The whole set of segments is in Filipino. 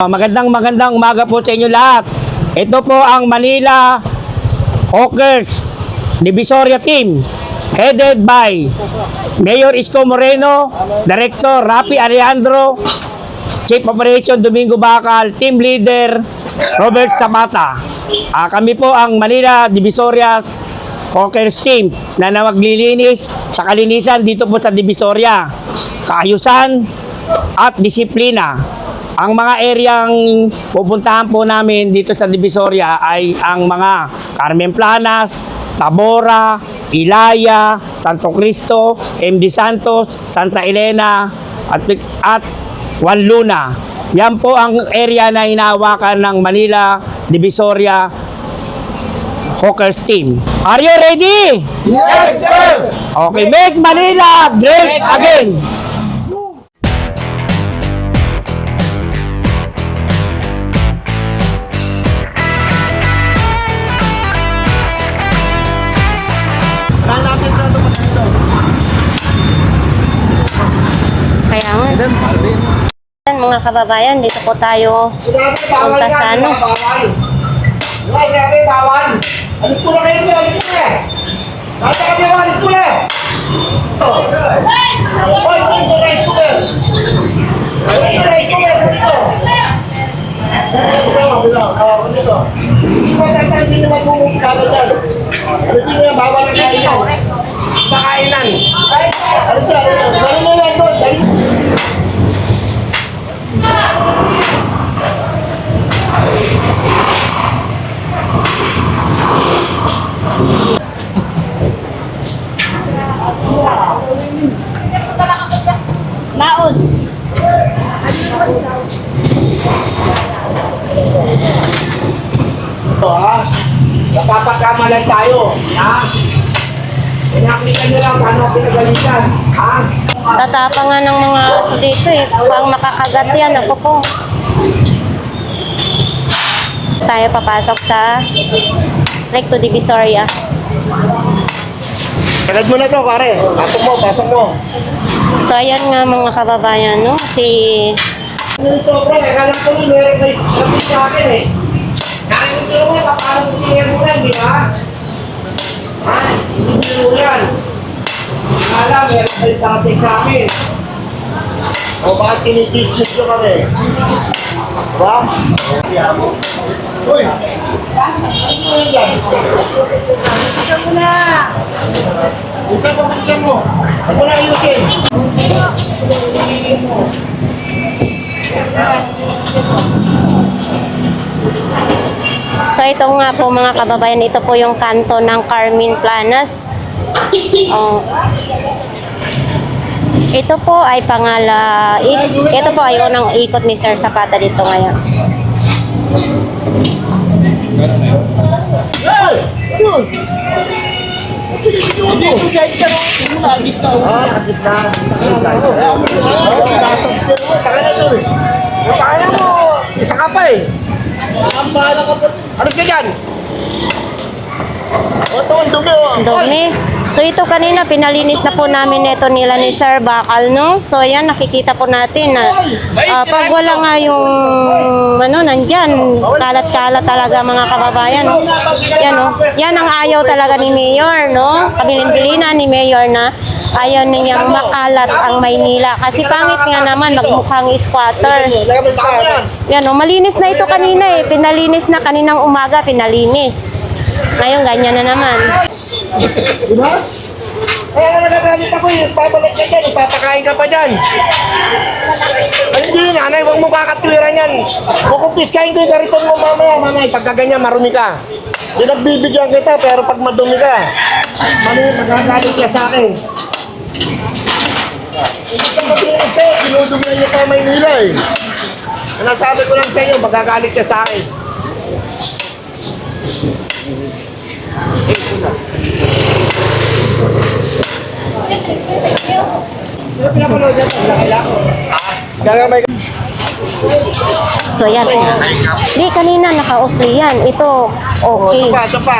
Magandang magandang umaga po sa inyo lahat. Ito po ang Manila Hawkers Divisoria Team headed by Mayor Isko Moreno, Director Rafi Alejandro, Chief Operation Domingo Bacal, Team Leader Robert Zapata. Ah, kami po ang Manila Divisoria Hawkers Team na namaglilinis sa kalinisan dito po sa Divisoria. Kaayusan at disiplina. Ang mga areang pupuntahan po namin dito sa Divisoria ay ang mga Carmen Planas, Tabora, Ilaya, Santo Cristo, MD Santos, Santa Elena, at, at Juan Luna. Yan po ang area na hinahawakan ng Manila Divisoria Hawkers Team. Are you ready? Yes, sir! Okay, make Manila great again! Mga kababayan, dito po tayo punta sa ano. Alit ko na ko na. Makakagat yan. Ako po. Tayo papasok sa Recto Divisoria. Sagad mo na to, pare. Pasok mo, pasok mo. So ayan nga mga kababayan, no? Si ito, bro? Akala ko nun, meron may traffic sa akin eh. Nakikita mo, paano mo tingin mo lang, di ba? Ha? Hindi mo yan. Akala, meron may traffic sa akin. O bakit tinitismis nyo kami? Diba? Uy! Ano yun dyan? Buksan mo na! Buksan mo, buksan mo! Mo na ayusin! So ito nga po mga kababayan, ito po yung kanto ng Carmen Planas. Oh. Ito po ay pangala, ito po ay unang ikot ni Sir Zapata dito ngayon. Na mo. Isa ka pa eh. Ano ka dyan? O, ito ang dumi oh. Ang dumi. So ito kanina pinalinis na po namin ito nila ni Sir Bakal, no? So ayan, nakikita po natin na ah, pag wala nga yung ano, nandyan, kalat-kalat talaga mga kababayan, no? Yan, no? Yan ang ayaw talaga ni Mayor, no? Kabilin-bilinan ni Mayor na ayaw niyang makalat ang Maynila. Kasi pangit nga naman, magmukhang squatter. Yan, no? Malinis na ito kanina eh. Pinalinis na kaninang umaga, pinalinis. Ngayon, ganyan na naman. Diba? Kaya nga nagagalit ako eh. Babalik ka dyan. Ipapakain ka pa dyan. Ay, hindi nanay. Huwag mo kakatwiran yan. Kukumpiskain ko yung kariton mo mamaya. Mamaya, pagka ganyan, marumi ka. Pinagbibigyan kita, pero pag madumi ka, mali, magagalit ka sa akin. Hindi ka mabilis eh. Sinudumihan niyo pa Maynila eh. Ang nasabi ko lang sa inyo, magagalit ka sa akin. So, yan. Di, kanina naka-usli yan. Ito, Oh, okay. ito pa, ito pa.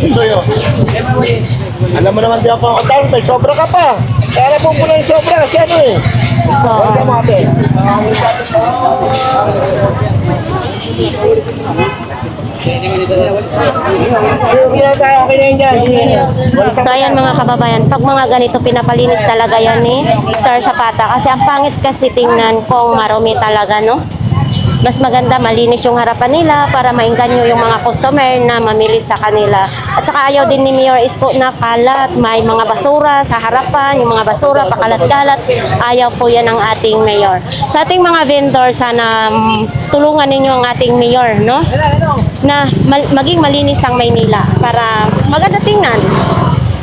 Ito yun. Alam mo naman di ako ang sobra ka pa. Kaya mo muna yung sobra kasi ano eh. Halika mo ate. Sige, muna tayo. Okay na yun dyan. So ayan mga kababayan, pag mga ganito pinapalinis talaga yan ni Sir Sapata kasi ang pangit kasi tingnan kung marumi talaga no. Mas maganda malinis yung harapan nila para maingganyo yung mga customer na mamili sa kanila. At saka ayaw din ni Mayor Isko na kalat, may mga basura sa harapan, yung mga basura pakalat-kalat. Ayaw po yan ng ating Mayor. Sa ating mga vendor, sana mm, tulungan ninyo ang ating Mayor, no? Na maging malinis ang Maynila para maganda tingnan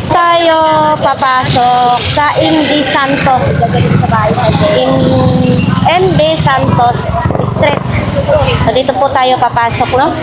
tayo papasok sa MD Santos. In MD Santos Street. So, dito po tayo papasok, no? So,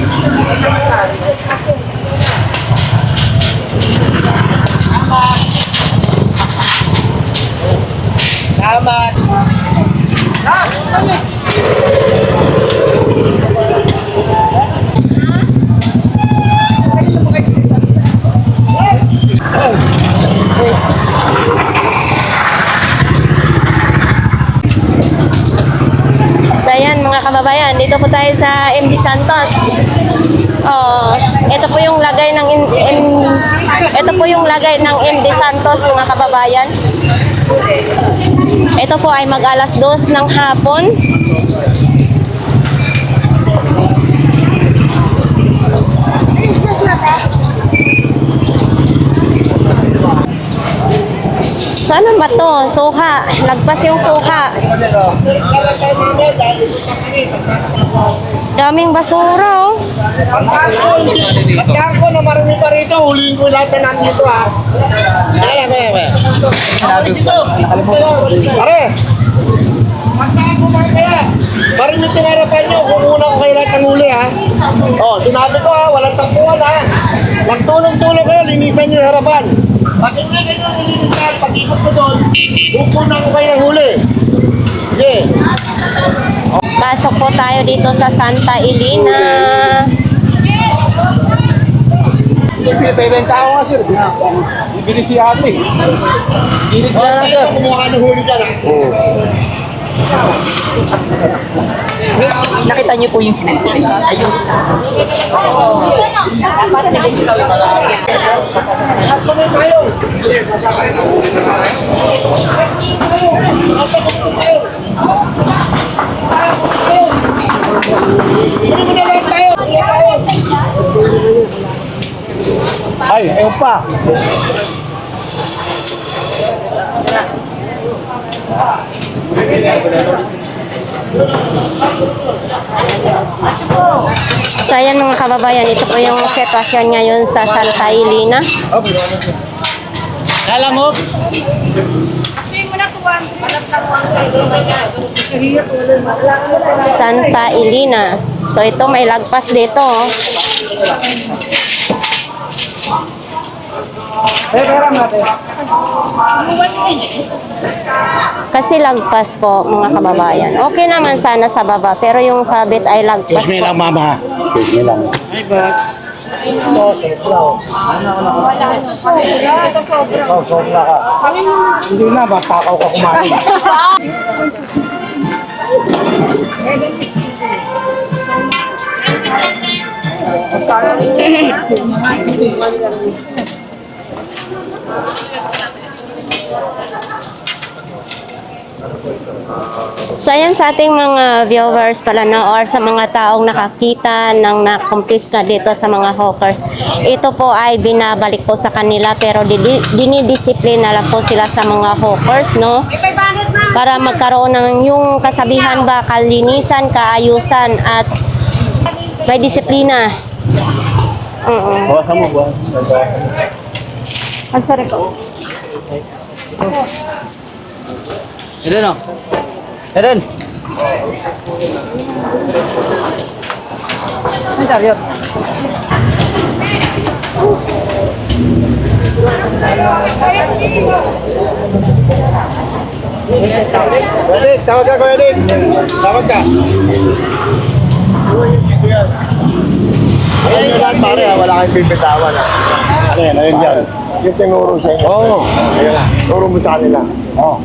alas dos ng hapon. Saan ba to? Suha. Lagpas yung suha. Daming basura oh. Pagkaan ko na marami pa rito, huliin ko lahat na nandito ha. Kaya lang, kaya, kaya. Pare! Mga kaya, marami itong harapan nyo, kukuna ko kayo lahat ng huli ha. Oh, sinabi ko ha, walang tampuan ha. Magtulong-tulong kayo, linisan nyo yung harapan. Pag hindi kayo nilinisan, pag ikot ko doon, kukunan ko kayo ng huli. Sige. Pasok po tayo dito sa Santa Elena. Bibenta ako nga sir. Bibili si ate. Ka na sir. ito, kumuha ka ng huli dyan ha. Nakita niyo po yung sinabi. Ayun. Tayo. Hindi mo na lahat tayo. Ay, ayun pa. So ayan mga kababayan, ito po yung sitwasyon ngayon sa Santa Elena. Alam mo, Santa Elena. So ito may lagpas dito. oh. Kasi lagpas po mga kababayan. Okay naman sana sa baba pero yung sabit ay lagpas Excuse me po. lang, mama. Excuse me lang. Oh, sobra ka. Hindi na, matakaw ka kumain. So ayan sa ating mga viewers pala na or sa mga taong nakakita ng nakumpiska dito sa mga hawkers. Ito po ay binabalik po sa kanila pero dinidisiplina lang po sila sa mga hawkers, no? Para magkaroon ng yung kasabihan ba, kalinisan, kaayusan at may disiplina. Bawasan mo. Ang sorry ko. Eden o. Eden. Ang sabi yun? Edit, tawag ka ko, Edit. Tawag ka. Ayun yung lahat pare ha, wala kayong pipitawan ha. Yan? Ano yan dyan? Yung tinuro sa inyo. Oo. Ayun na, turo mo sa kanila. Oo.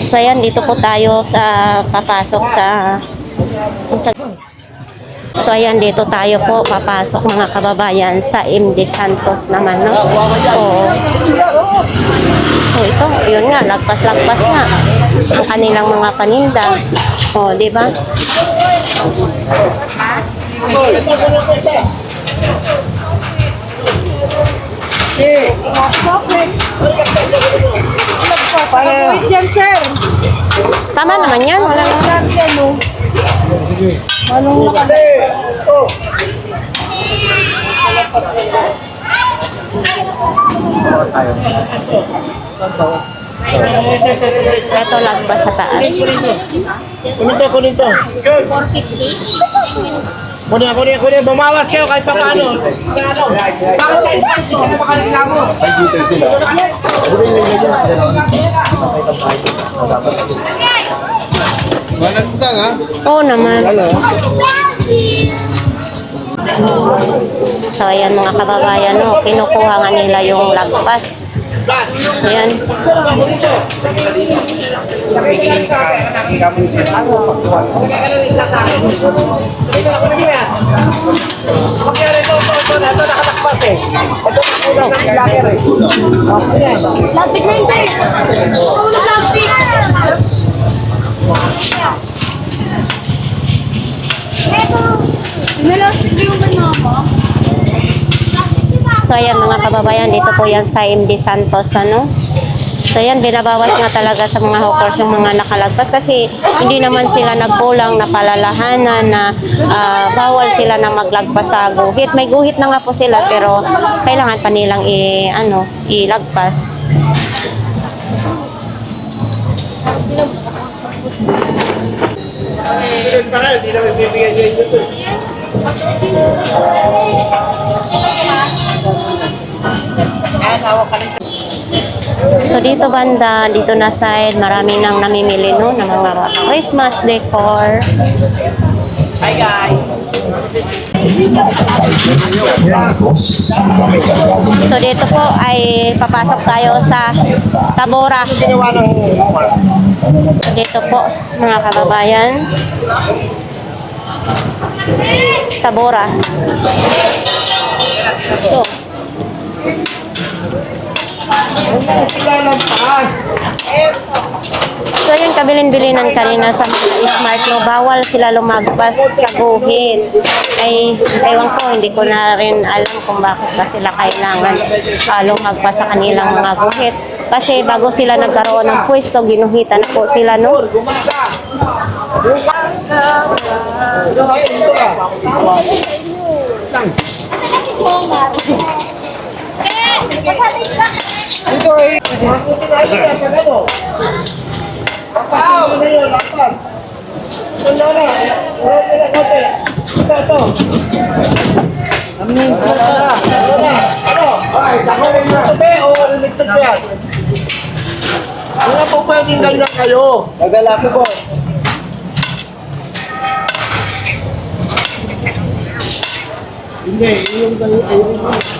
So ayan, dito po tayo sa papasok sa, sa So ayan, dito tayo po papasok mga kababayan sa MD Santos naman, no? Oo. So ito, yun nga, lagpas-lagpas nga. Ang kanilang mga paninda. O, di ba? Wait yan, sir. Tama naman yan. Wala Sir, yan, oh. Ito lagpas sa taas. Kunin to, kunin to. Good. 450. Kunin, kunin, kunin. Bumawas kayo kahit pa paano. Bakit tayo? Hindi ka makaliklamo. Oo naman. So ayan mga kababayan, no, kinukuha nga nila yung lagpas. Ayan. Plastic na yun, sir. Ito na plastic. Ito. Nilastic yung banama. So ayan mga kababayan, dito po yan sa MD Santos, ano. So yan, binabawas nga talaga sa mga hawkers yung mga nakalagpas kasi hindi naman sila nagkulang na palalahanan na ah, bawal sila na maglagpas sa guhit. May guhit na nga po sila pero kailangan pa nilang i, ano, ilagpas. Hindi. So dito banda, dito na side, marami nang namimili no ng mga Christmas decor. Hi guys. So dito po ay papasok tayo sa Tabora. Ginawa ng Dito po mga kababayan. Tabora. So. So yun kabilin-bilinan kanina sa smart no, bawal sila lumagpas sa guhit. Ay, ewan ko, hindi ko na rin alam kung bakit ba sila kailangan ah, lumagpas sa kanilang mga guhit. Kasi bago sila nagkaroon ng pwesto, ginuhitan po sila, no? Pao, ano yun? Lampas. Ito na na. Kote. Ito, ito. Ano na? Ano? Ay, dako rin na. Yan? Wala po pwedeng ganyan kayo. Nagala ko po. Hindi, yung kayo, ayun.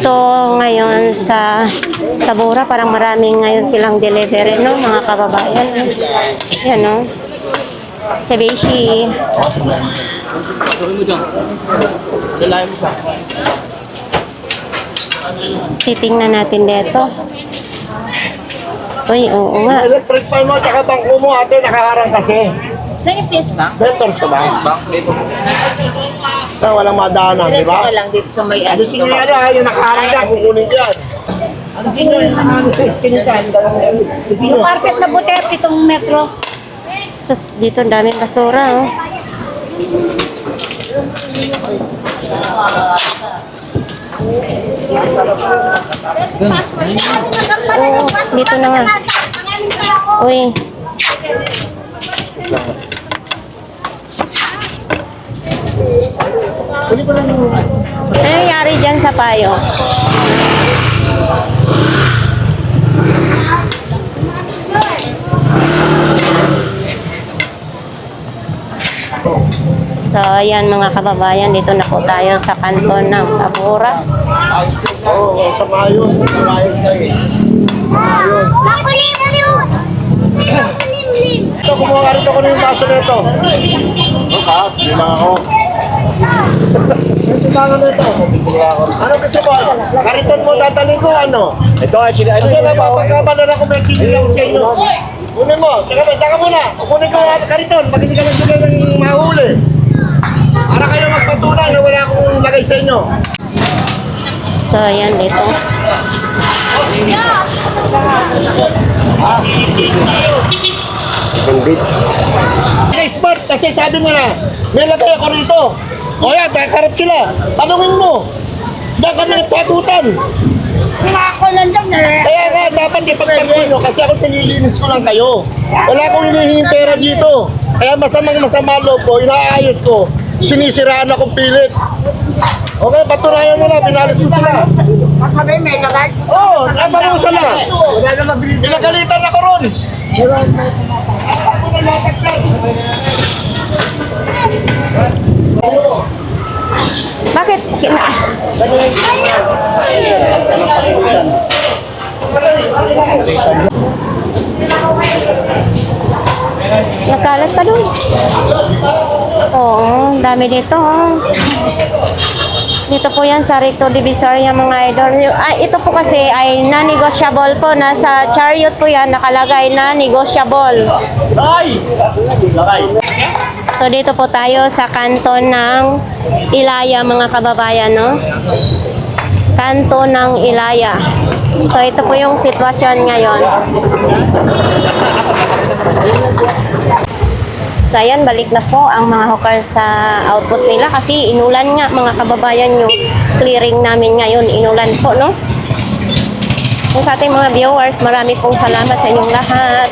Ito ngayon sa Tabora, parang maraming ngayon silang delivery, no, mga kababayan. Yan, no. Si Beshi. Titingnan natin dito. Uy, oo nga. Electric fan mo, tsaka bangko mo, ate, nakaharang kasi. Saan yung PS Bank? Better ka ba? Na walang madaanan, di ba? lang dito sa may Ano ano, ah, yung nakaharang dyan, kukunin dyan. Ano sino yung nakaharang sa skin dyan? Sino? Carpet na butet, itong metro. Sus, dito ang daming basura, oh. Oo, dito na nga. Uy. Ano nangyari dyan sa payo? So, ayan mga kababayan, dito na po tayo sa kanton ng Tabura. Oo, oh, sa mayon. Sa mayon sa'yo. Makulim-lim! Sino kulim-lim? Ito, kumuha ka rin ako ng baso nito. Ha? Hindi lang ako. Yung simangan nito. Ano gusto mo? Kariton mo dadalhin ko ano? Ito ay sila ano. Kunin mo. Tsaka ba, muna. Kunin ko ang kariton. Pag hindi ka nagbigay ng mahuli. Para kayo magpatunay na wala akong lagay sa inyo. So, ayan dito. Kasi smart kasi sabi nila, may lagay ako rito. O yan, kakarap sila. Tanungin mo. Diyan kami nagsagutan. Kaya nga, dapat ipagtanggol nyo kasi ako nililinis ko lang kayo. Wala akong hinihinging pera dito. Kaya masamang masama loob ko, inaayos ko. Sinisiraan akong pilit. Okay, patunayan nila, pinalis ko sila. Sabi, may lagay. Oo, oh, natanong sila. Pinagalitan ako ron. Bakit? Kina Nakalat pa doon. Oo, dami dito. Oh. Dito po yan sa Recto Divisoria mga idol. Ay, ito po kasi ay non-negotiable po. Nasa chariot po yan nakalagay na negotiable. So dito po tayo sa kanton ng Ilaya mga kababayan, no? Kanto ng Ilaya. So ito po yung sitwasyon ngayon. So ayan, balik na po ang mga hawker sa outpost nila kasi inulan nga mga kababayan yung clearing namin ngayon. Inulan po, no? Kung sa ating mga viewers, marami pong salamat sa inyong lahat.